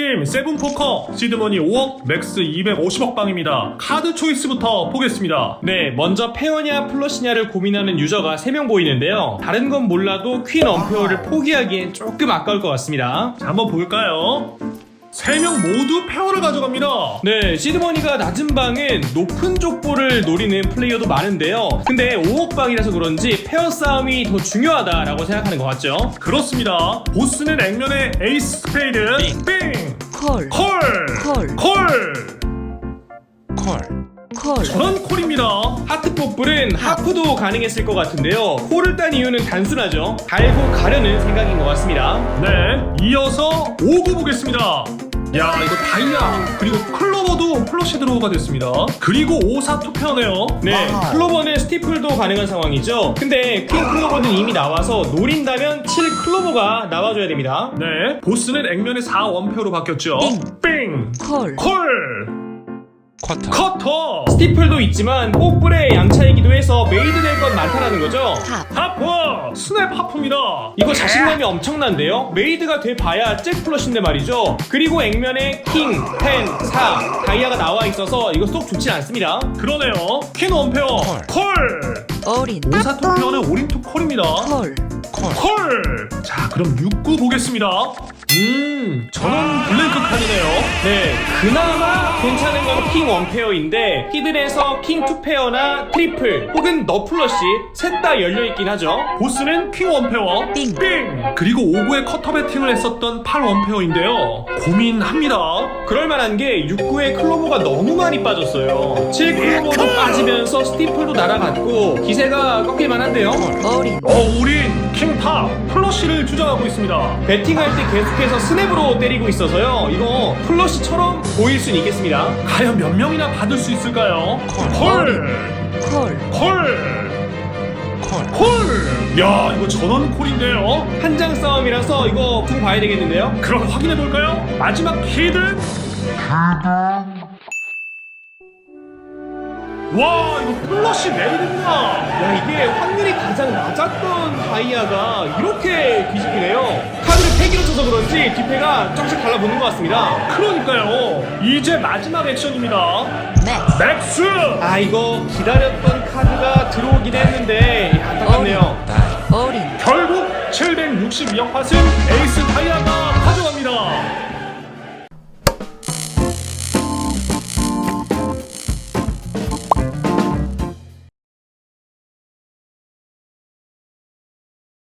게임 세븐 포커 시드머니 5억 맥스 250억 방입니다. 카드 초이스부터 보겠습니다. 네, 먼저 페어냐 플러시냐를 고민하는 유저가 3명 보이는데요. 다른 건 몰라도 퀸 엄페어를 포기하기엔 조금 아까울 것 같습니다. 자, 한번 볼까요? 세 명 모두 페어를 가져갑니다. 네, 시드머니가 낮은 방은 높은 족보를 노리는 플레이어도 많은데요. 근데 5억 방이라서 그런지 페어 싸움이 더 중요하다라고 생각하는 것 같죠? 그렇습니다. 보스는 액면의 에이스 스페이드 빙! 콜, 콜! 콜. 콜! 콜, 저런 콜입니다. 하트 뽀플은 하프도 가능했을 것 같은데요. 콜을 딴 이유는 단순하죠. 갈고 가려는 생각인 것 같습니다. 네, 이어서 오구 보겠습니다. 야, 이거 다이아 그리고 클로버도 플러시 드로우가 됐습니다. 그리고 오사 투페어네요. 네, 클로버는 스티플도 가능한 상황이죠. 근데 퀸 클로버는 이미 나와서 노린다면 7 클로버가 나와줘야 됩니다. 네, 보스는 액면의 4 원페어로 바뀌었죠. 빙! 콜, 콜! 쿼터 커터! 스티플도 있지만 뽀플의 양차이기도 해서 메이드 될 건 많다라는 거죠. 탑, 하프! 스냅 하프입니다. 이거 자신감이 엄청난데요? 메이드가 돼봐야 잭 플러시인데 말이죠. 그리고 액면에 킹, 텐, 사, 다이아가 나와 있어서 이거 쏙 좋진 않습니다. 그러네요. 퀸 원페어. 콜! 어린, 오사 투페어는 오린 투 콜입니다. 콜, 콜! 자, 그럼 6구 보겠습니다. 음, 저런 블랭크 칸이네요. 네, 그나마 괜찮은 건 킹 원페어인데 히든에서 킹 투페어나 트리플 혹은 너플러시 셋 다 열려있긴 하죠. 보스는 퀸 원페어. 빙. 그리고 5구에 커터 배팅을 했었던 8 원페어인데요. 고민합니다. 그럴만한 게 6구에 클로버가 너무 많이 빠졌어요. 7 클로버도 빠지면서 스티플도 날아갔고 기세가 꺾일만한데요. 어린, 어, 우린 킹탑 플러시를 주장하고 있습니다. 배팅할 때 계속해서 스냅으로 때리고 있어요. 이거 플러시처럼 보일 수는 있겠습니다. 과연 몇 명이나 받을 수 있을까요? 콜! 콜, 콜! 콜! 야, 이거 전원 콜인데요? 한 장 싸움이라서 이거 두고 봐야 되겠는데요. 그럼 확인해 볼까요? 마지막 키드. 와, 이거 플러시 메이드입니다. 야 이게 가장 낮았던 다이아가 이렇게 뒤집히네요. 카드를 폐기로 쳐서 그런지 뒷패가 조금씩 달라붙는 것 같습니다. 그러니까요. 이제 마지막 액션입니다. 맥, 맥스! 아 이거 기다렸던 카드가 들어오긴 했는데 야, 안타깝네요. 어린, 결국 762억 팟은 에이스 다이아가.